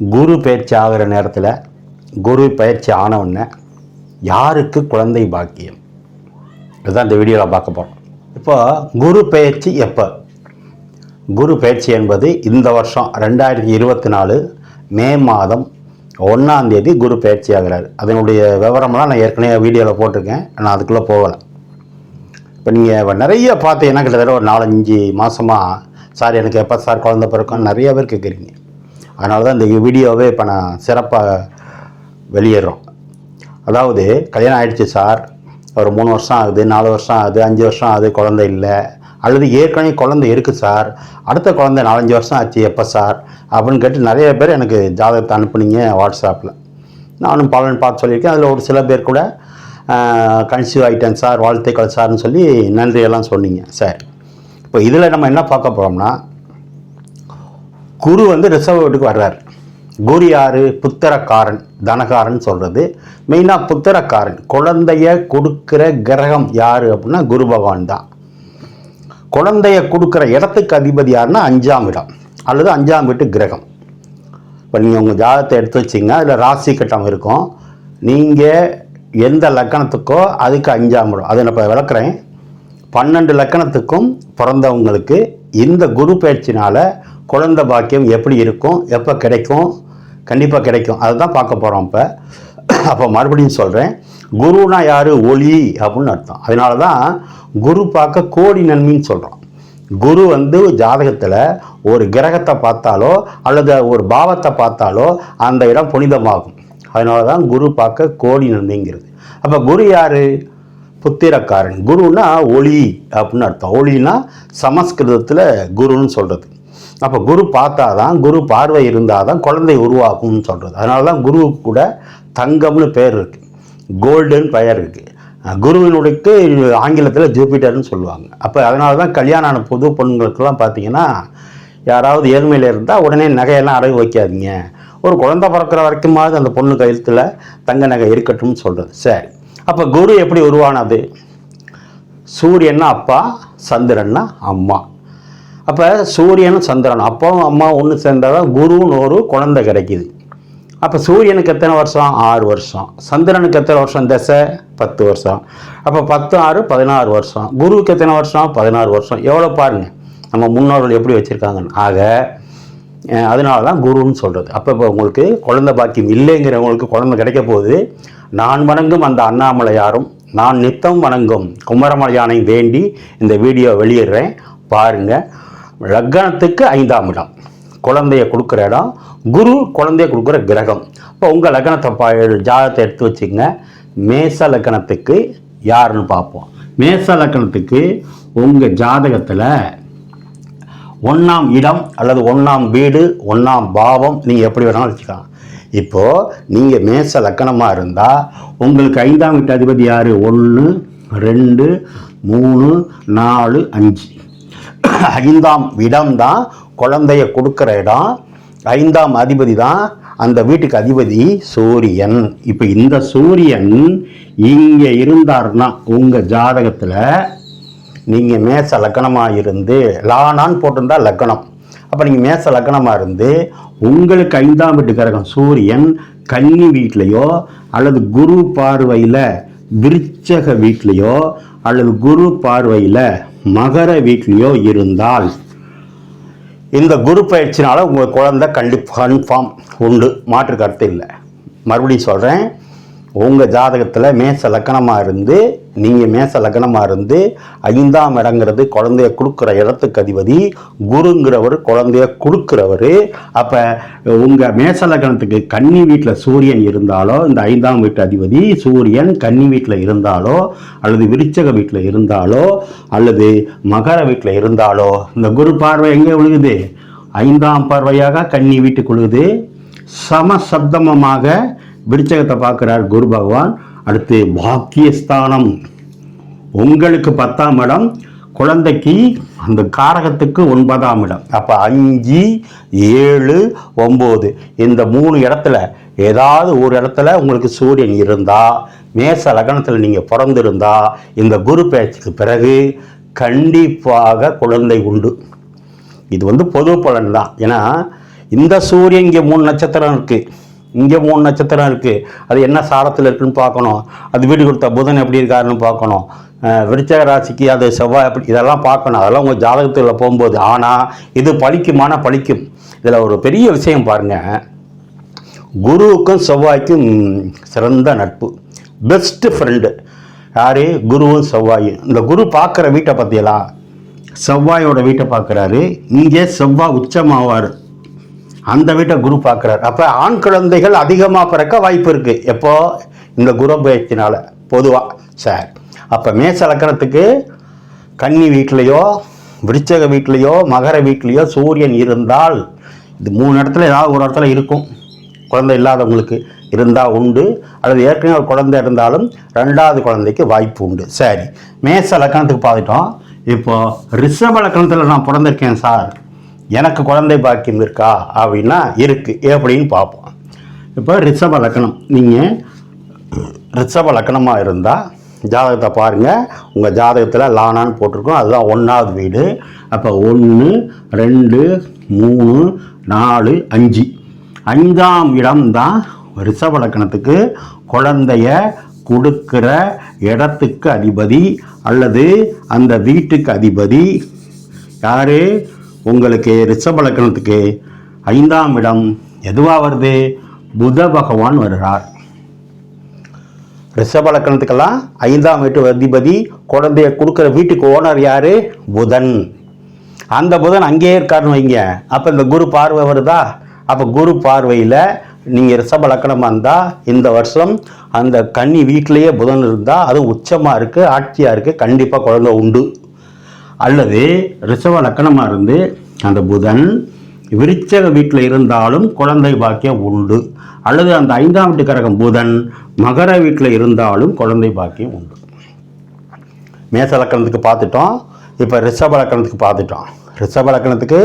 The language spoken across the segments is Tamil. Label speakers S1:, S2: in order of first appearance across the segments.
S1: குரு பயிற்சி ஆகிற நேரத்தில் குரு பயிற்சி ஆனவுடனே யாருக்கு குழந்தை பாக்கியம்? இதுதான் இந்த வீடியோவில் பார்க்க போகிறோம் இப்போ குரு பயிற்சி எப்போ? குரு பயிற்சி என்பது இந்த வருஷம் ரெண்டாயிரத்தி இருபத்தி நாலு மே மாதம் ஒன்றாம் தேதி குரு பயிற்சி ஆகிறார். அதனுடைய விவரம்லாம் நான் ஏற்கனவே வீடியோவில் போட்டிருக்கேன். நான் அதுக்குள்ளே போகலை. இப்போ நீங்கள் நிறைய பார்த்தீங்கன்னா கிட்டத்தட்ட ஒரு நாலஞ்சு மாதமாக சார் எனக்கு எப்போ சார் குழந்த பிறக்கும்? நிறைய பேர் கேட்குறீங்க அதனால தான் இந்த வீடியோவே இப்போ நான் சிறப்பாக வெளியிடுறோம். அதாவது கல்யாணம் ஆகிடுச்சு சார். ஒரு மூணு வருஷம் ஆகுது நாலு வருஷம் ஆகுது அஞ்சு வருஷம் ஆகுது குழந்தை இல்லை. அல்லது ஏற்கனவே குழந்தை இருக்குது சார். அடுத்த குழந்தை நாலஞ்சு வருஷம் ஆச்சு எப்போ சார்? அப்படின்னு கேட்டு நிறைய பேர் எனக்கு ஜாதகத்தை அனுப்புனீங்க வாட்ஸ்அப்பில் நானும் பலன் பார்த்து சொல்லியிருக்கேன். அதில் ஒரு சில பேர் கூட கன்சீவ் ஆகிட்டேன் சார் வாழ்த்துக்கள் சார்னு சொல்லி நன்றியெல்லாம் சொன்னீங்க சார். இப்போ இதில் நம்ம என்ன பார்க்க போகிறோம்னா குரு வந்து ரிசர்வ் வீட்டுக்கு வர்றார். குரு யாரு? புத்திரக்காரன் தனகாரன் சொல்கிறது மெயினாக புத்திரக்காரன். குழந்தைய கொடுக்குற கிரகம் யார் அப்படின்னா குரு பகவான் தான். குழந்தைய கொடுக்குற இடத்துக்கு அதிபதி யாருன்னா அஞ்சாம் இடம். அல்லது அஞ்சாம் வீட்டு கிரகம். இப்போ நீங்கள் உங்கள் ஜாதகத்தை எடுத்து வச்சிங்க அதில் ராசி கட்டம் இருக்கும். நீங்கள் எந்த லக்கணத்துக்கோ அதுக்கு அஞ்சாம் இடம். அதை நான் இப்போ விளக்குறேன். பன்னெண்டு லக்கணத்துக்கும் பிறந்தவங்களுக்கு இந்த குரு பயிற்சினால் குழந்தை பாக்கியம் எப்படி இருக்கும் எப்போ கிடைக்கும் கண்டிப்பாக கிடைக்கும். அதுதான் பார்க்க போகிறோம் இப்போ. அப்போ மறுபடியும் சொல்கிறேன் குருனா யார்? ஒளி அப்படின்னு அர்த்தம். அதனால தான் குரு பார்க்க கோடி நன்மைன்னு சொல்கிறோம் குரு வந்து ஜாதகத்தில் ஒரு கிரகத்தை பார்த்தாலோ அல்லது ஒரு பாவத்தை பார்த்தாலோ அந்த இடம் புனிதமாகும். அதனால தான் குரு பார்க்க கோடி நன்மைங்கிறது. அப்போ குரு யார்? புத்திரக்காரன். குருன்னா ஒளி அப்படின்னு அர்த்தம். ஒளினா சமஸ்கிருதத்தில் குருன்னு சொல்கிறது அப்போ குரு பார்த்தா தான் குரு பார்வை இருந்தால் தான் குழந்தை உருவாகும்னு சொல்கிறது அதனால தான் குருவுக்கு கூட தங்கம்னு பேர் இருக்குது கோல்டுன்னு பெயர் இருக்குது குருவினுடைக்கு ஆங்கிலத்தில் ஜூபிட்டர்னு சொல்லுவாங்க. அப்போ அதனால தான் கல்யாணம் ஆன புது பொண்ணுங்களுக்கெல்லாம் பார்த்தீங்கன்னா யாராவது ஏழ்மையில் இருந்தால் உடனே நகையெல்லாம் அடகு வைக்காதீங்க. ஒரு குழந்தை பிறக்கிற வரைக்குமாவது அந்த பொண்ணு கழுத்தில் தங்க நகை இருக்கட்டும்னு சொல்கிறது சரி. அப்போ குரு எப்படி உருவானது? சூரியன்னா அப்பா சந்திரன்னா அம்மா. அப்போ சூரியனும் சந்திரன். அப்பாவும் அம்மா ஒன்று சேர்ந்தால் தான் குருன்னு ஒரு குழந்தை கிடைக்கிது. அப்போ சூரியனுக்கு எத்தனை வருஷம்? ஆறு வருஷம். சந்திரனுக்கு எத்தனை வருஷம்? தசை பத்து வருஷம். அப்போ பத்து ஆறு பதினாறு வருஷம். குருவுக்கு எத்தனை வருஷம்? பதினாறு வருஷம். எவ்வளோ பாருங்கள் நம்ம முன்னோர்கள் எப்படி வச்சுருக்காங்கன்னு. ஆக அதனால தான் குருன்னு சொல்கிறது அப்போ இப்போ உங்களுக்கு குழந்தை பாக்கியம் இல்லைங்கிறவங்களுக்கு குழந்தை கிடைக்க போகுது. நான் வணங்கும் அந்த அண்ணாமலையாரும் நான் நித்தம் வணங்கும் குமரமலையானை வேண்டி இந்த வீடியோ வெளியிடுறேன். பாருங்கள் லக்னத்துக்கு ஐந்தாம் இடம். குழந்தைய கொடுக்குற இடம் குரு குழந்தைய கொடுக்குற கிரகம். இப்போ உங்கள் லக்னத்தை பா ஜாதகத்தை எடுத்து வச்சுங்க மேச லக்னத்துக்கு யாருன்னு பார்ப்போம். மேச லக்னத்துக்கு உங்கள் ஜாதகத்தில் ஒன்றாம் இடம் அல்லது ஒன்றாம் வீடு ஒன்றாம் பாவம் நீங்கள் எப்படி வேணாலும் வச்சுக்கலாம். இப்போது நீங்கள் மேச லக்கணமாக இருந்தால் உங்களுக்கு ஐந்தாம் வீட்டு அதிபதி யார்? ஒன்று ரெண்டு மூணு நாலு அஞ்சு. ஐந்தாம் இடம் தான் குழந்தைய கொடுக்குற இடம். ஐந்தாம் அதிபதி தான் அந்த வீட்டுக்கு அதிபதி சூரியன். இப்போ இந்த சூரியன் இங்கே இருந்தாருன்னா உங்கள் ஜாதகத்தில் நீங்கள் மேச லக்கணமாக இருந்து லானான்னு போட்டிருந்தா லக்கணம் அப்போ நீங்கள் மேச லக்கணமாக இருந்து உங்களுக்கு ஐந்தாம் வீட்டு சூரியன் கன்னி வீட்லேயோ அல்லது குரு பார்வையில் விருச்சக வீட்லேயோ அல்லது குரு பார்வையில் மகர வீட்லேயோ இருந்தால் இந்த குரு பயிற்சினால் உங்கள் குழந்தை கண்டிப்பாக கன்ஃபார்ம் உண்டு. மாற்று கருத்து இல்லை. மறுபடியும் சொல்கிறேன் உங்கள் ஜாதகத்தில் மேச லக்கணமாக இருந்து நீங்கள் மேச லக்கணமாக இருந்து ஐந்தாம் இடங்கிறது குழந்தைய கொடுக்குற இடத்துக்கு அதிபதி குருங்கிறவர் குழந்தைய கொடுக்குறவர். அப்போ உங்கள் மேச லக்கணத்துக்கு கன்னி வீட்டில் சூரியன் இருந்தாலோ இந்த ஐந்தாம் வீட்டு அதிபதி சூரியன் கன்னி வீட்டில் இருந்தாலோ அல்லது விருச்சக வீட்டில் இருந்தாலோ அல்லது மகர வீட்டில் இருந்தாலோ இந்த குரு பார்வை எங்கே விழுகுது ஐந்தாம் பார்வையாக கன்னி வீட்டுக்கு விழுகுது சமசப்தமமாக விருச்சகத்தை பார்க்குறார் குரு பகவான். அடுத்து பாக்கியஸ்தானம். உங்களுக்கு பத்தாம் இடம் குழந்தைக்கு அந்த காரகத்துக்கு ஒன்பதாம் இடம். அப்போ அஞ்சு ஏழு ஒம்பது. இந்த மூணு இடத்துல ஏதாவது ஒரு இடத்துல உங்களுக்கு சூரியன் இருந்தால் மேச லக்னத்தில் நீங்கள் பிறந்திருந்தா இந்த குரு பேச்சுக்கு பிறகு கண்டிப்பாக குழந்தை உண்டு. இது வந்து பொது பலன் தான். ஏன்னா இந்த சூரியன் இங்கே மூணு நட்சத்திரம் இருக்குது இங்கே மூணு நட்சத்திரம் இருக்குது அது என்ன சாரத்தில் இருக்குன்னு பார்க்கணும். அது வீடு கொடுத்த புதன் எப்படி இருக்காருன்னு பார்க்கணும். விருச்சக ராசிக்கு அது செவ்வாய் எப்படி இதெல்லாம் பார்க்கணும். அதெல்லாம் உங்கள் ஜாதகத்தில் போகும்போது. ஆனால் இது பழிக்குமானா பழிக்கும். இதில் ஒரு பெரிய விஷயம் பாருங்கள் குருவுக்கும் செவ்வாய்க்கும் சிறந்த நட்பு. பெஸ்ட்டு ஃப்ரெண்டு யார்? குருவும் செவ்வாயும். இந்த குரு பார்க்குற வீட்டை பற்றியெல்லாம் செவ்வாயோட வீட்டை பார்க்குறாரு. இங்கே செவ்வாய் உச்சமாவார். அந்த வீட்டை குரு பார்க்குறாரு. அப்போ ஆண் குழந்தைகள் அதிகமாக பிறக்க வாய்ப்பு இருக்குது எப்போ? இந்த குரு பொதுவாக சார் அப்போ மேச லக்கணத்துக்கு கன்னி வீட்லேயோ விருச்சக வீட்லேயோ மகர வீட்லேயோ சூரியன் இருந்தால் இது மூணு இடத்துல ஏதாவது ஒரு இடத்துல இருக்கும். குழந்தை இல்லாதவங்களுக்கு இருந்தால் உண்டு. அல்லது ஏற்கனவே ஒரு குழந்தை இருந்தாலும் ரெண்டாவது குழந்தைக்கு வாய்ப்பு உண்டு. சரி மேச லக்கணத்துக்கு பார்த்துட்டோம். இப்போ ரிஷப லக்கணத்தில் நான் பிறந்திருக்கேன் சார். எனக்கு குழந்தை பாக்கியம் இருக்கா? அப்படின்னா இருக்குது எப்படின்னு பார்ப்போம். இப்போ ரிஷப லக்கணம் நீங்கள் ரிஷப லக்கணமாக இருந்தால் ஜாதகத்தை பாருங்கள் உங்கள் ஜாதகத்தில் லானான்னு போட்டிருக்கோம். அதுதான் ஒன்றாவது வீடு. அப்போ ஒன்று ரெண்டு மூணு நாலு அஞ்சு. அஞ்சாம் இடம் தான் ரிஷப லக்கணத்துக்கு குழந்தைய கொடுக்கிற இடத்துக்கு அதிபதி அல்லது அந்த வீட்டுக்கு அதிபதி. யார்? உங்களுக்கு ரிஷப லக்கணத்துக்கு ஐந்தாம் இடம் எதுவாக வருது? புத பகவான் வருகிறார். ரிஷப லக்கணத்துக்கெல்லாம் ஐந்தாம் வீட்டு அதிபதி குழந்தைய கொடுக்குற வீட்டுக்கு ஓனர் யார்? புதன். அந்த புதன் அங்கேயே இருக்காருன்னு வைங்க. அப்போ இந்த குரு பார்வை வருதா? அப்போ குரு பார்வையில் நீங்கள் ரிஷப லக்கணமாக இருந்தால் இந்த வருஷம் அந்த கன்னி வீட்டிலேயே புதன் இருந்தால் அதுவும் உச்சமாக இருக்குது ஆட்சியாக இருக்குது கண்டிப்பாக குழந்தை உண்டு. அல்லது ரிஷப லக்கணமாக இருந்து அந்த புதன் விருச்சக வீட்டில் இருந்தாலும் குழந்தை பாக்கியம் உண்டு. அல்லது அந்த ஐந்தாம் வீட்டு கரகம் புதன் மகர வீட்டில் இருந்தாலும் குழந்தை பாக்கியம் உண்டு. மேச லக்கணத்துக்கு பார்த்துட்டோம். இப்போ ரிஷப லக்கணத்துக்கு பார்த்துட்டோம். ரிஷப லக்கணத்துக்கு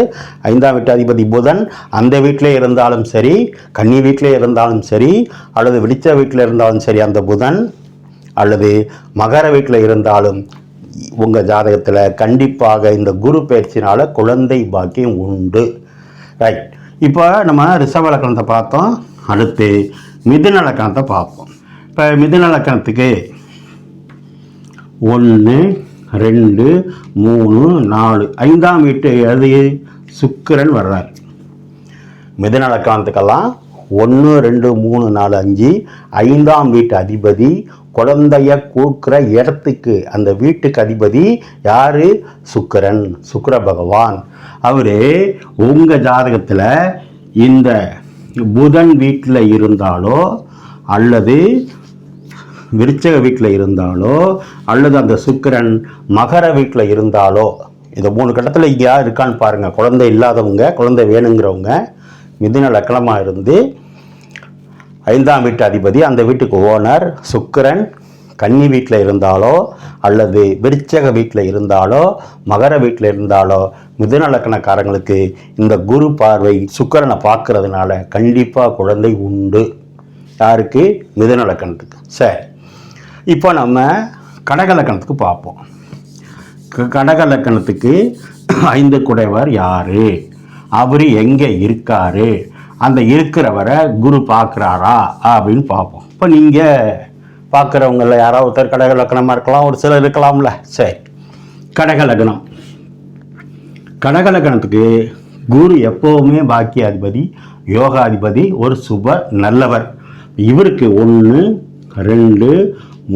S1: ஐந்தாம் வீட்டு அதிபதி புதன் அந்த வீட்டிலே இருந்தாலும் சரி கன்னி வீட்டிலே இருந்தாலும் சரி அல்லது விடிச்ச வீட்டில் இருந்தாலும் சரி அந்த புதன் அல்லது மகர வீட்டில் இருந்தாலும் உங்கள் ஜாதகத்தில் கண்டிப்பாக இந்த குரு பயிற்சினால் குழந்தை பாக்கியம் உண்டு. ரைட் இப்போ நம்ம ரிஷப லக்கணத்தை பார்த்தோம். அடுத்து மிதுன லக்கணத்தை பார்ப்போம். இப்போ மிதுன லக்கணத்துக்கு ஒன்று ரெண்டு மூணு நாலு. ஐந்தாம் வீட்டு எழுதி சுக்கிரன் வர்றார். மிதுன லக்கணத்துக்கெல்லாம் ஒன்று ரெண்டு மூணு நாலு அஞ்சு. ஐந்தாம் வீட்டு அதிபதி குழந்தைய கூக்குற இடத்துக்கு. அந்த வீட்டுக்கு அதிபதி யார்? சுக்கிரன். சுக்கர பகவான். அவர் உங்கள் ஜாதகத்தில் இந்த புதன் வீட்டில் இருந்தாலோ அல்லது விருச்சக வீட்டில் இருந்தாலோ அல்லது அந்த சுக்கிரன் மகர வீட்டில் இருந்தாலோ இந்த மூணு கட்டத்தில் இங்கே யார் இருக்கான்னு பாருங்கள் குழந்தை இல்லாதவங்க குழந்தை வேணுங்கிறவங்க மிதுன லக்கணமாக இருந்து ஐந்தாம் வீட்டு அதிபதி அந்த வீட்டுக்கு ஓனர் சுக்கிரன் கன்னி வீட்டில் இருந்தாலோ அல்லது விருச்சக வீட்டில் இருந்தாலோ மகர வீட்டில் இருந்தாலோ மிதுநலக்கணக்காரங்களுக்கு இந்த குரு பார்வை சுக்கிரனை பார்க்கறதுனால கண்டிப்பாக குழந்தை உண்டு. யாருக்கு? மிதுநலக்கணத்துக்கு சரி. இப்போ நம்ம கடகலக்கணத்துக்கு பார்ப்போம். க- ஐந்து குடைவர் யார்? அவர் எங்கே இருக்காரு? அந்த இருக்கிறவரை குரு பார்க்குறாரா அப்படின்னு பார்ப்போம். இப்போ நீங்கள் பார்க்குறவங்கள யாராவது ஒருத்தர் கடக லக்னமாக இருக்கலாம் ஒரு சிலர் இருக்கலாம்ல. சரி. கடக லக்னம் கடக லக்னத்துக்கு குரு எப்போவுமே பாக்கியாதிபதி யோகாதிபதி ஒரு சுப நல்லவர். இவருக்கு ஒன்று ரெண்டு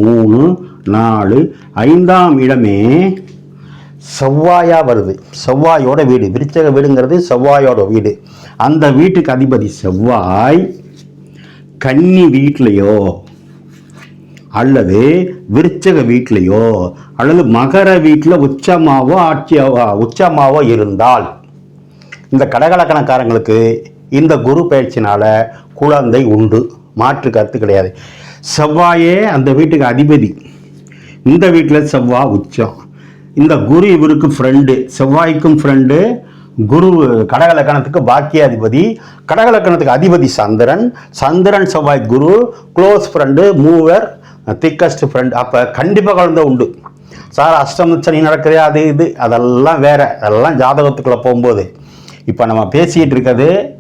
S1: மூணு நாலு ஐந்தாம் இடமே செவ்வாயாக வருது. செவ்வாயோட வீடு. விருச்சக வீடுங்கிறது செவ்வாயோட வீடு. அந்த வீட்டுக்கு அதிபதி செவ்வாய் கன்னி வீட்லேயோ அல்லது விருச்சக வீட்லேயோ அல்லது மகர வீட்டில் உச்சமாவோ ஆட்சியாவோ உச்சமாவோ இருந்தால் இந்த கடகலக்கணக்காரங்களுக்கு இந்த குரு பயிற்சினால குழந்தை உண்டு. மாற்று கருத்து கிடையாது. செவ்வாயே அந்த வீட்டுக்கு அதிபதி. இந்த வீட்டில் செவ்வாய் உச்சம். இந்த குரு இவருக்கு ஃப்ரெண்டு செவ்வாய்க்கும் ஃப்ரெண்டு குரு கடகலக்கணத்துக்கு பாக்கியாதிபதி கடகலக்கணத்துக்கு அதிபதி சந்திரன். சந்திரன் செவ்வாய் குரு க்ளோஸ் ஃப்ரெண்டு மூவர் திக்கஸ்ட் ஃப்ரெண்ட் அப்போ கண்டிப்பாக குழந்தை உண்டு. சார் அஷ்டம சனி நடக்குது அது இது. அதெல்லாம் வேற. அதெல்லாம் ஜாதகத்துக்குள்ளே போகும்போது. இப்போ நம்ம பேசிகிட்டு இருக்கிறது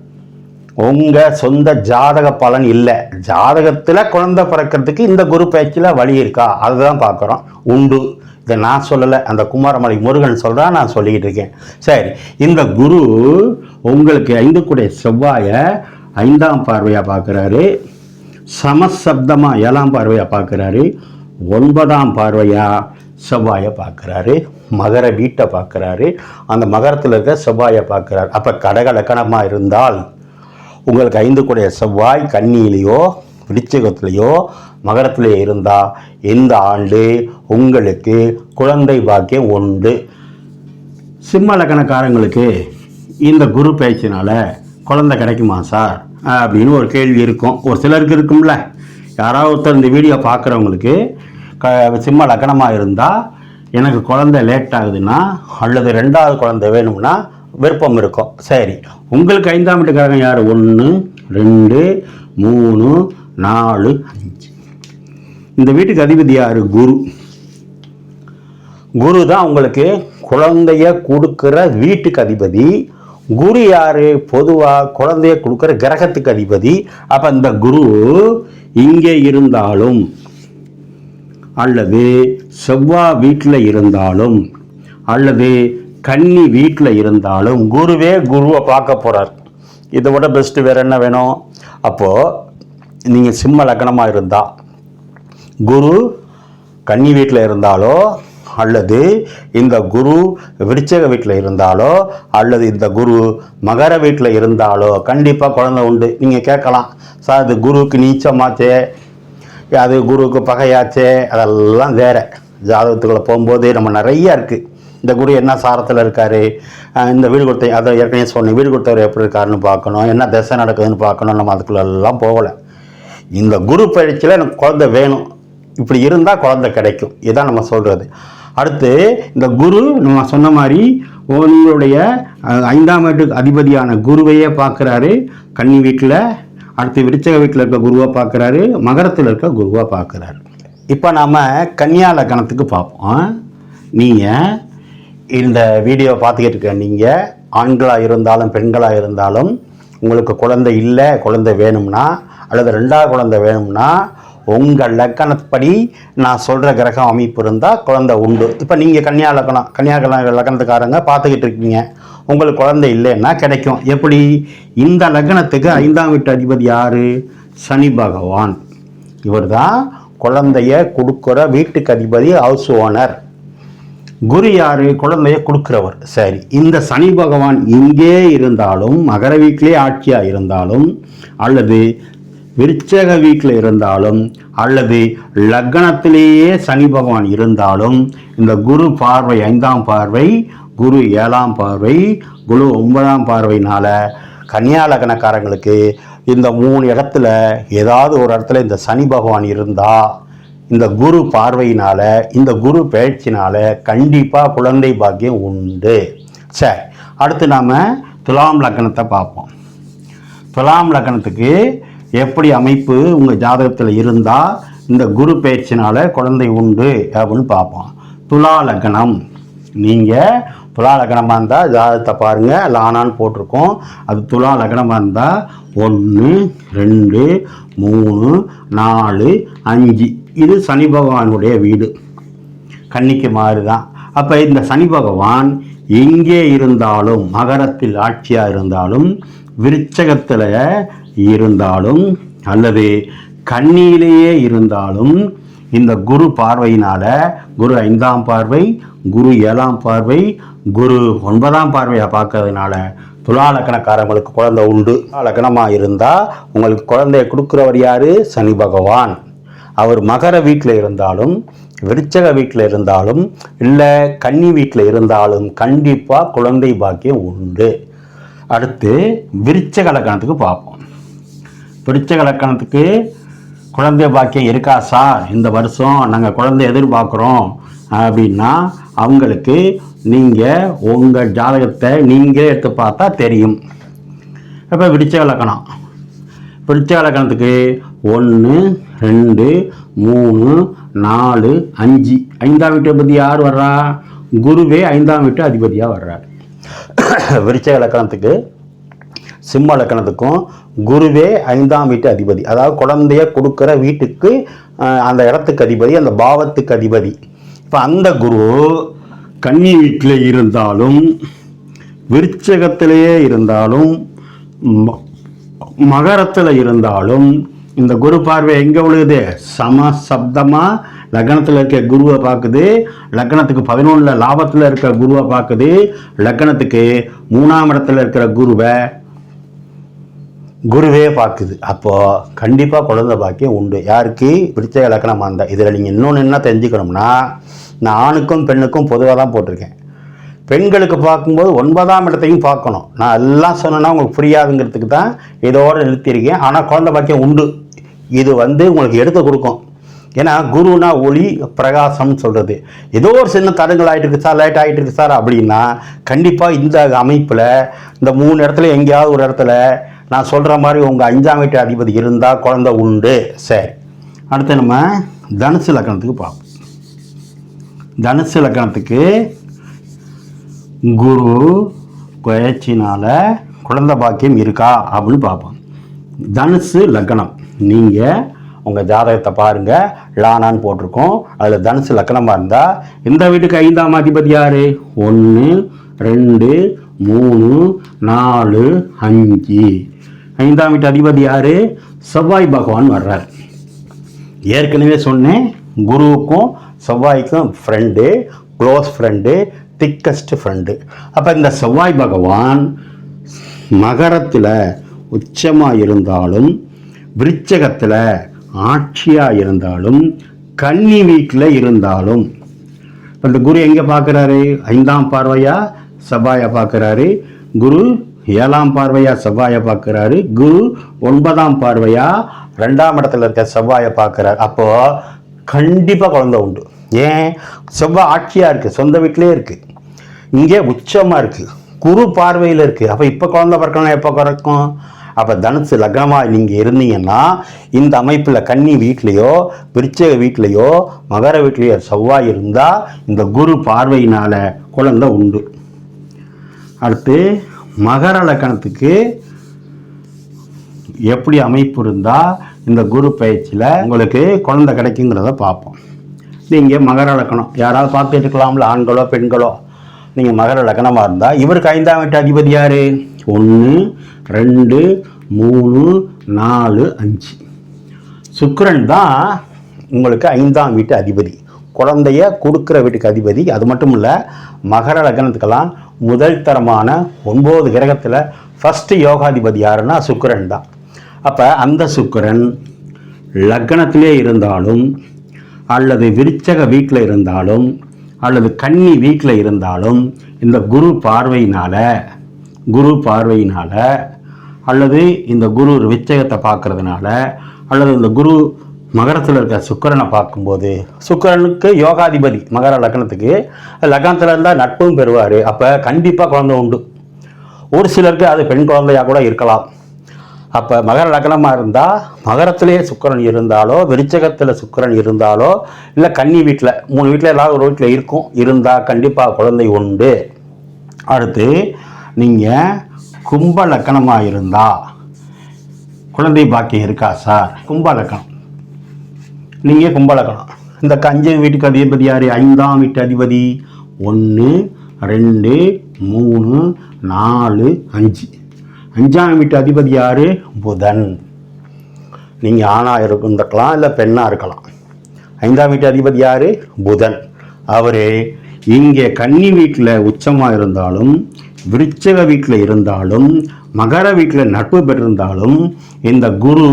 S1: உங்கள் சொந்த ஜாதக பலன் இல்லை. ஜாதகத்தில் குழந்தை பிறக்கிறதுக்கு இந்த குரு பயிற்சியில் வழி இருக்கா? அதுதான் பார்க்குறோம். உண்டு. இதை நான் சொல்லலை. அந்த குமாரமலை முருகன் சொல்கிறான் நான் சொல்லிக்கிட்டு இருக்கேன். சரி இந்த குரு உங்களுக்கு ஐந்து கூடிய செவ்வாயை ஐந்தாம் பார்வையாக பார்க்குறாரு. சமசப்தமாக ஏழாம் பார்வையாக பார்க்குறாரு. ஒன்பதாம் பார்வையாக செவ்வாயை பார்க்குறாரு. மகர வீட்டை பார்க்குறாரு. அந்த மகரத்தில் இருக்க செவ்வாயை பார்க்குறாரு. அப்போ கடகலக்கணமாக இருந்தால் உங்களுக்கு ஐந்து கூடிய செவ்வாய் கன்னியிலேயோ விருச்சிகத்திலேயோ மகரத்தில் இருந்தால் இந்த ஆண்டு உங்களுக்கு குழந்தை பாக்கியம் உண்டு. சிம்ம லக்கணக்காரங்களுக்கு இந்த குரு பயிற்சினால் குழந்தை கிடைக்குமா சார்? அப்படின்னு ஒரு கேள்வி இருக்கும். ஒரு சிலருக்கு இருக்கும்ல. யாராவது ஒருத்தர் இந்த வீடியோ பார்க்குறவங்களுக்கு க சிம்ம லக்கணமாக இருந்தால் எனக்கு குழந்தை லேட் ஆகுதுன்னா அல்லது ரெண்டாவது குழந்தை வேணும்னா விருப்பம் இருக்கும். சரி. உங்களுக்கு ஐந்தாம் வீட்டுக்காரங்க யார்? ஒன்று ரெண்டு மூணு நாலு இந்த வீட்டுக்கு அதிபதி யார்? குரு. குரு தான் உங்களுக்கு குழந்தைய கொடுக்குற வீட்டுக்கு அதிபதி. குரு யார்? பொதுவாக குழந்தைய கொடுக்குற கிரகத்துக்கு அதிபதி. அப்போ இந்த குரு இங்கே இருந்தாலும் அல்லது செவ்வாய் வீட்டில் இருந்தாலும் அல்லது கன்னி வீட்டில் இருந்தாலும் குருவே குருவை பார்க்க போகிறார் இதை விட பெஸ்ட்டு வேறு என்ன வேணும்? அப்போது நீங்கள் சிம்ம லக்னமாக இருந்தால் குரு கன்னி வீட்டில் இருந்தாலோ அல்லது இந்த குரு விருச்சக வீட்டில் இருந்தாலோ அல்லது இந்த குரு மகர வீட்டில் இருந்தாலோ கண்டிப்பாக குழந்தை உண்டு. நீங்கள் கேட்கலாம். சார் அது குருவுக்கு நீச்சமாச்சே? அது குருவுக்கு பகையாச்சே? அதெல்லாம் வேறு. ஜாதகத்துக்குள்ளே போகும்போது நம்ம நிறைய இருக்குது இந்த குரு என்ன சாரத்தில் இருக்கார்? இந்த வீடு கொடுத்த அதை ஏற்கனவே சொன்னேன். வீடு கொடுத்தவர் எப்படி இருக்காருன்னு பார்க்கணும். என்ன திசை நடக்குதுன்னு பார்க்கணும். நம்ம அதுக்குள்ளெல்லாம் போகலை. இந்த குரு பயிற்சியில் எனக்கு குழந்தை வேணும். இப்படி இருந்தால் குழந்தை கிடைக்கும். இதுதான் நம்ம சொல்கிறது அடுத்து இந்த குரு நம்ம சொன்ன மாதிரி உங்களுடைய ஐந்தாம் வீட்டுக்கு அதிபதியான குருவையே பார்க்குறாரு. கன்னி வீட்டில் அடுத்து விருச்சக வீட்டில் இருக்க குருவை பார்க்குறாரு. மகரத்தில் இருக்க குருவாக பார்க்குறாரு. இப்போ நாம் கன்னியா லக்கணத்துக்கு பார்ப்போம். நீங்கள் இந்த வீடியோ பார்த்துக்கிட்டு இருக்க நீங்கள் ஆண்களாக இருந்தாலும் பெண்களாக இருந்தாலும் உங்களுக்கு குழந்தை இல்லை குழந்தை வேணும்னா அல்லது ரெண்டாவது குழந்தை வேணும்னா உங்கள் லக்கணப்படி நான் சொல்கிற கிரகம் அமைப்பு இருந்தால் குழந்தை உண்டு. இப்போ நீங்கள் கன்னியா லக்கணம் கன்னியா லக்கண- லக்கணத்துக்காரங்க பார்த்துக்கிட்டு இருக்கீங்க. உங்களுக்கு குழந்தை இல்லைன்னா கிடைக்கும். எப்படி? இந்த லக்னத்துக்கு ஐந்தாம் வீட்டு அதிபதி யார்? சனி பகவான். இவர் தான் குழந்தைய கொடுக்குற வீட்டுக்கு அதிபதி ஹவுஸ் ஓனர். குரு யார்? குழந்தைய கொடுக்குறவர். சரி இந்த சனி பகவான் இங்கே இருந்தாலும் மகர வீட்டிலே ஆட்சியாக இருந்தாலும் அல்லது விருச்சக வீட்டில் இருந்தாலும் அல்லது லக்னத்திலேயே சனி பகவான் இருந்தாலும் இந்த குரு பார்வை ஐந்தாம் பார்வை குரு ஏழாம் பார்வை குரு ஒன்பதாம் பார்வையினால கன்னியா லக்னக்காரங்களுக்கு இந்த மூணு இடத்துல ஏதாவது ஒரு இடத்துல இந்த சனி பகவான் இருந்தா இந்த குரு பார்வையினால இந்த குரு பயிற்சினால கண்டிப்பாக குழந்தை பாக்கியம் உண்டு. சரி அடுத்து நாம் துலாம் லக்கணத்தை பார்ப்போம். துலாம் லக்கணத்துக்கு எப்படி அமைப்பு உங்கள் ஜாதகத்தில் இருந்தால் இந்த குரு பயிற்சினால குழந்தை உண்டு அப்படின்னு பார்ப்போம். துலா லக்னம். நீங்கள் துலா லக்னமாக இருந்தால் ஜாதகத்தை பாருங்கள் லானான்னு போட்டிருக்கோம். அது துலா லக்னமாக இருந்தால் ஒன்று ரெண்டு மூணு நாலு அஞ்சு. இது சனி பகவானுடைய வீடு. கன்னிக்கு மாறு தான் அப்போ இந்த சனி பகவான் எங்கே இருந்தாலும் மகரத்தில் ஆட்சியாக இருந்தாலும் விருச்சகத்தில் இருந்தாலும் அல்லது கண்ணியிலேயே இருந்தாலும் இந்த குரு பார்வையினால குரு ஐந்தாம் பார்வை குரு ஏழாம் பார்வை குரு ஒன்பதாம் பார்வையை பார்க்கறதுனால துலா லக்கணக்காரங்களுக்கு குழந்தை உண்டு. லக்கணமாக இருந்தால் உங்களுக்கு குழந்தைய கொடுக்குறவர் யார்? சனி பகவான். அவர் மகர வீட்டில் இருந்தாலும் விருச்சக வீட்டில் இருந்தாலும் இல்லை கன்னி வீட்டில் இருந்தாலும் கண்டிப்பாக குழந்தை பாக்கியம் உண்டு. அடுத்து விருச்சக லக்கணத்துக்கு பார்ப்போம். விருச்சக லக்கணத்துக்கு குழந்தை பாக்கியம் இருக்கா சார்? இந்த வருஷம் நாங்கள் குழந்தை எதிர்பார்க்குறோம். அப்படின்னா அவங்களுக்கு நீங்கள் உங்கள் ஜாதகத்தை நீங்களே எடுத்து பார்த்தா தெரியும். இப்போ விருச்சக லக்கணம் விருச்சக லக்கணத்துக்கு ஒன்று ரெண்டு மூணு நாலு அஞ்சு. ஐந்தாம் வீட்டு அதிபதி யார் வர்றா? குருவே ஐந்தாம் வீட்டு அதிபதியாக வர்றார். விருச்சக லக்கணத்துக்கு சிம்ம லக்கணத்துக்கும் குருவே ஐந்தாம் வீட்டு அதிபதி. அதாவது குழந்தைய கொடுக்குற வீட்டுக்கு அந்த இடத்துக்கு அதிபதி அந்த பாவத்துக்கு அதிபதி. இப்போ அந்த குரு கன்னி வீட்டில் இருந்தாலும் விருச்சகத்திலேயே இருந்தாலும் ம- மகரத்தில் இருந்தாலும் இந்த குரு பார்வை எங்கே விழுகுது? சம சப்தமாக லக்னத்தில் இருக்க குருவை பார்க்குது. லக்னத்துக்கு பதினொன்றில் லாபத்தில் இருக்க குருவை பார்க்குது. லக்னத்துக்கு மூணாம் இடத்துல இருக்கிற குருவை குருவே பார்க்குது. அப்போது கண்டிப்பாக குழந்தை பாக்கியம் உண்டு. யாருக்கு? பிடித்த இலக்கணமாக இருந்தால் இதில். நீங்கள் இன்னொன்று என்ன தெரிஞ்சுக்கணும்னா நான் ஆணுக்கும் பெண்ணுக்கும் பொதுவாக தான் போட்டிருக்கேன். பெண்களுக்கு பார்க்கும்போது ஒன்பதாம் இடத்தையும் பார்க்கணும். நான் எல்லாம் சொன்னேன்னா உங்களுக்கு புரியாதுங்கிறதுக்கு தான் இதோடு நிறுத்தியிருக்கேன். ஆனால் குழந்தை பாக்கியம் உண்டு. இது வந்து உங்களுக்கு எடுத்து கொடுக்கும். ஏன்னா குருனா ஒளி பிரகாசம்னு சொல்கிறது ஏதோ ஒரு சின்ன தடங்கள் ஆகிட்டு இருக்கு சார் லேட் ஆகிட்டு இருக்கு சார் அப்படின்னா கண்டிப்பாக இந்த அமைப்பில் இந்த மூணு இடத்துல எங்கேயாவது ஒரு இடத்துல நான் சொல்கிற மாதிரி உங்கள் அஞ்சாம் வீட்டு அதிபதி இருந்தால் குழந்தை உண்டு. சரி. அடுத்து நம்ம தனுசு லக்கணத்துக்கு பார்ப்போம். தனுசு லக்கணத்துக்கு குரு பயிற்சினால குழந்தை பாக்கியம் இருக்கா அப்படின்னு பார்ப்போம். தனுசு லக்னம் நீங்கள் உங்கள் ஜாதகத்தை பாருங்கள் லானான்னு போட்டிருக்கோம். அதில் தனுசு லக்னமாக இருந்தால் இந்த வீட்டுக்கு ஐந்தாம் அதிபதி யார்? ஒன்று ரெண்டு மூணு நாலு அஞ்சு. ஐந்தாம் வீட்டு அதிபதி யார்? செவ்வாய் பகவான் வர்றார். ஏற்கனவே சொன்னேன் குருவுக்கும் செவ்வாய்க்கும் friend close friend thickest friend அப்போ இந்த செவ்வாய் பகவான் மகரத்தில் உச்சமாக இருந்தாலும் விருச்சகத்தில் ஆட்சியாக இருந்தாலும் கன்னி வீட்டில் இருந்தாலும் இப்போ இந்த குரு எங்கே பார்க்குறாரு ஐந்தாம் பார்வையா? செவ்வாயை பார்க்குறாரு குரு ஏழாம் பார்வையா செவ்வாயை பார்க்குறாரு. குரு ஒன்பதாம் பார்வையா ரெண்டாம் இடத்துல இருக்க செவ்வாயை பார்க்குறாரு. அப்போ கண்டிப்பாக குழந்தை உண்டு. ஏன்? செவ்வாய் ஆட்சியாக இருக்குது சொந்த வீட்டிலே இருக்குது இங்கே உச்சமாக இருக்குது குரு பார்வையில் இருக்குது அப்போ இப்போ குழந்தை பிறக்கணும் எப்போ பிறக்கும்? அப்போ தனுசு லக்னமாக நீங்கள் இருந்தீங்கன்னா இந்த அமைப்பில் கன்னி வீட்லேயோ விருச்சக வீட்லேயோ மகர வீட்லேயோ செவ்வாய் இருந்தால் இந்த குரு பார்வையினால் குழந்தை உண்டு. அடுத்து மகர லக்கணத்துக்கு எப்படி அமைப்பு இருந்தால் இந்த குரு பயிற்சியில் உங்களுக்கு குழந்தை கிடைக்குங்கிறத பார்ப்போம். நீங்கள் மகர லக்கணம். யாராவது பார்த்துட்டு இருக்கலாம்ல ஆண்களோ பெண்களோ? நீங்கள் மகர லக்கணமாக இருந்தால் இவருக்கு ஐந்தாம் வீட்டு அதிபதி யார்? ஒன்று ரெண்டு மூணு நாலு அஞ்சு. சுக்கரன் தான் உங்களுக்கு ஐந்தாம் வீட்டு அதிபதி. குழந்தைய கொடுக்குற வீட்டுக்கு அதிபதி. அது மட்டும் இல்லை மகர லக்னத்துக்கெல்லாம் முதல் தரமான ஒன்பது கிரகத்தில் ஃபஸ்ட்டு யோகாதிபதி யாருன்னா சுக்கரன் தான். அப்போ அந்த சுக்கிரன் லக்னத்திலே இருந்தாலும் அல்லது விருச்சக வீட்டில் இருந்தாலும் அல்லது கன்னி வீட்டில் இருந்தாலும் இந்த குரு பார்வையினால் குரு பார்வையினால் அல்லது இந்த குரு விச்சகத்தை பார்க்குறதுனால அல்லது இந்த குரு மகரத்தில் இருக்க சுக்கரனை பார்க்கும்போது சுக்கிரனுக்கு யோகாதிபதி மகர லக்னத்துக்கு லக்னத்தில் இருந்தால் நட்பும் பெறுவார். அப்போ கண்டிப்பாக குழந்தை உண்டு. ஒரு சிலருக்கு அது பெண் குழந்தையாக கூட இருக்கலாம். அப்போ மகர லக்னமாக இருந்தால் மகரத்திலேயே சுக்கிரன் இருந்தாலோ விருச்சகத்தில் சுக்கிரன் இருந்தாலோ இல்லை கன்னி வீட்டில் மூணு வீட்டில் ஏதாவது ஒரு வீட்டில் இருக்கும் இருந்தால் கண்டிப்பாக குழந்தை உண்டு. அடுத்து நீங்கள் கும்ப லக்கணமாக இருந்தால் குழந்தை பாக்கியம் இருக்கா சார்? கும்ப லக்கணம் நீங்கள் கும்பலக்கலாம் இந்த அஞ்சு வீட்டுக்கு அதிபதி யார்? ஐந்தாம் வீட்டு அதிபதி. ஒன்று ரெண்டு மூணு நாலு அஞ்சு. அஞ்சாம் வீட்டு அதிபதி யார்? புதன். நீங்கள் ஆணாக இருக்கலாம் இல்லை பெண்ணாக இருக்கலாம். ஐந்தாம் வீட்டு அதிபதி யார்? புதன். அவர் இங்கே கன்னி வீட்டில் உச்சமாக இருந்தாலும் விருச்சக வீட்டில் இருந்தாலும் மகர வீட்டில் நட்பு பெற்றிருந்தாலும் இந்த குரு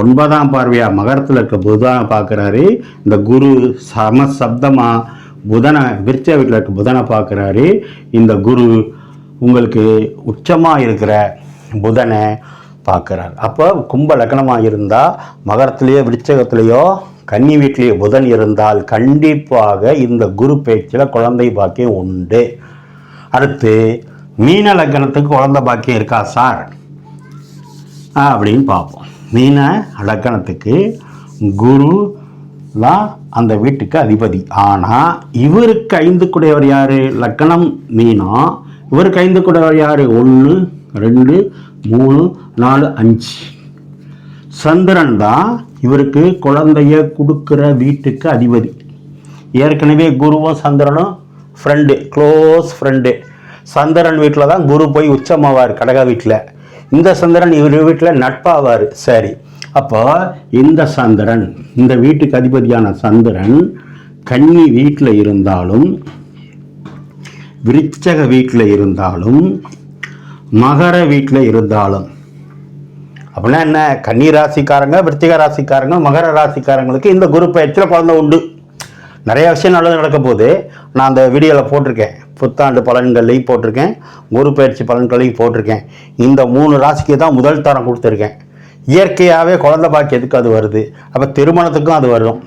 S1: ஒன்பதாம் பார்வையாக மகரத்தில் இருக்க புதனை பார்க்குறாரு. இந்த குரு சம சப்தமாக புதனை விருச்ச வீட்டில் இருக்க புதனை பார்க்குறாரு. இந்த குரு உங்களுக்கு உச்சமாக இருக்கிற புதனை பார்க்குறாரு. அப்போ கும்ப லக்னமாக இருந்தால் மகரத்துலேயோ விருச்சகத்துலேயோ கன்னி வீட்டிலேயோ புதன் இருந்தால் கண்டிப்பாக இந்த குரு பேச்சில் குழந்தை பாக்கியம் உண்டு. அடுத்து மீன லக்னத்துக்கு குழந்த பாக்கியம் இருக்கா சார்? அப்படின்னு பார்ப்போம். மீன லக்கணத்துக்கு குரு தான் அந்த வீட்டுக்கு அதிபதி. ஆனால் இவருக்கு ஐந்து கூடையவர் யார்? லக்கணம் மீனம் இவருக்கு ஐந்து கூடையவர் யார்? ஒன்று ரெண்டு மூணு நாலு அஞ்சு. சந்திரன் தான் இவருக்கு குழந்தைய கொடுக்குற வீட்டுக்கு அதிபதி. ஏற்கனவே குருவும் சந்திரனும் ஃப்ரெண்டு க்ளோஸ் ஃப்ரெண்டு சந்திரன் வீட்டில் தான் குரு போய் உச்சமாவார் கடக வீட்டில் இந்த சந்திரன் இவர் வீட்டில் நட்பாவார். சரி. அப்போ இந்த சந்திரன் இந்த வீட்டுக்கு அதிபதியான சந்திரன் கன்னி வீட்டில் இருந்தாலும் விருச்சக வீட்டில் இருந்தாலும் மகர வீட்டில் இருந்தாலும். அப்படின்னா என்ன? கன்னி ராசிக்காரங்க விருச்சிக ராசிக்காரங்க மகர ராசிக்காரங்களுக்கு இந்த குரு பயிற்சியில் குழந்தை உண்டு. நிறைய விஷயம் நல்லது நடக்க போகுது. நான் அந்த வீடியோவில் போட்டிருக்கேன். புத்தாண்டு பலன்களையும் போட்டிருக்கேன். குரு பயிற்சி பலன்களையும் போட்டிருக்கேன். இந்த மூணு ராசிக்கு தான் முதல் தரம் கொடுத்துருக்கேன். இயற்கையாகவே குழந்த பாக்கியத்துக்கு அது வருது? அப்போ திருமணத்துக்கும் அது வரும்.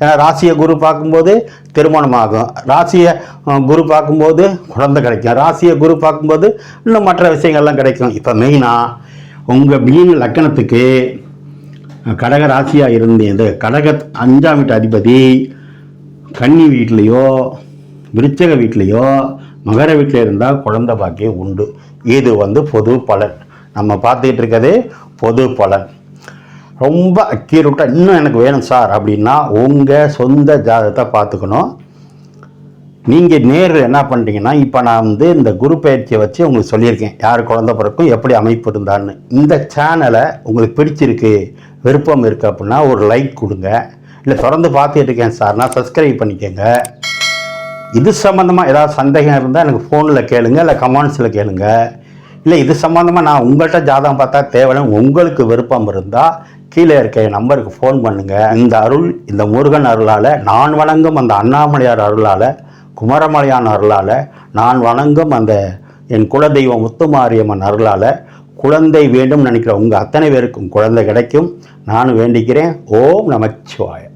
S1: ஏன்னா ராசியை குரு பார்க்கும்போது திருமணம் ஆகும். ராசியை குரு பார்க்கும்போது குழந்தை கிடைக்கும். ராசியை குரு பார்க்கும்போது இன்னும் மற்ற விஷயங்கள்லாம் கிடைக்கும். இப்போ மெயினாக உங்கள் மீன் லக்கணத்துக்கு கடக ராசியாக இருந்தது கடக அஞ்சாம் வீட்டு அதிபதி கன்னி வீட்லேயோ விருச்சக வீட்லேயோ மகர வீட்டில் இருந்தால் குழந்த பாக்கியம் உண்டு. இது வந்து பொது பலன். நம்ம பார்த்துக்கிட்டு இருக்கிறது பொது பலன். ரொம்ப அக்யூரேட்டாக இன்னும் எனக்கு வேணும் சார் அப்படின்னா உங்கள் சொந்த ஜாதகத்தை பார்த்துக்கணும். நீங்கள் நேரில் என்ன பண்ணுறீங்கன்னா இப்போ நான் வந்து இந்த குரு பயிற்சியை வச்சு உங்களுக்கு சொல்லியிருக்கேன். யார் குழந்த பிறக்கும் எப்படி அமைப்பு இருந்தான்னு. இந்த சேனலை உங்களுக்கு பிடிச்சிருக்கு விருப்பம் இருக்குது அப்படின்னா ஒரு லைக் கொடுங்க. இல்லை தொடர்ந்து பார்த்துட்டு இருக்கேன் சார்னா சப்ஸ்கிரைப் பண்ணிக்கோங்க. இது சம்மந்தமாக ஏதாவது சந்தேகம் இருந்தால் எனக்கு ஃபோனில் கேளுங்க இல்லை கமெண்ட்ஸில் கேளுங்க. இல்லை இது சம்மந்தமாக நான் உங்கள்கிட்ட ஜாதகம் பார்த்தா தேவைன்னு உங்களுக்கு விருப்பம் இருந்தால் கீழே இருக்க என் நம்பருக்கு ஃபோன் பண்ணுங்கள் இந்த அருள் இந்த முருகன் அருளால் நான் வணங்கும் அந்த அண்ணாமலையார் அருளால் குமரமலையான் அருளால் நான் வணங்கும் அந்த என் குலதெய்வம் முத்துமாரியம்மன் அருளால் குழந்தை வேண்டும் நினைக்கிற உங்கள் அத்தனை பேருக்கும் குழந்தை கிடைக்கும். நான் வேண்டிக்கிறேன். ஓம் நமச்சிவாயம்.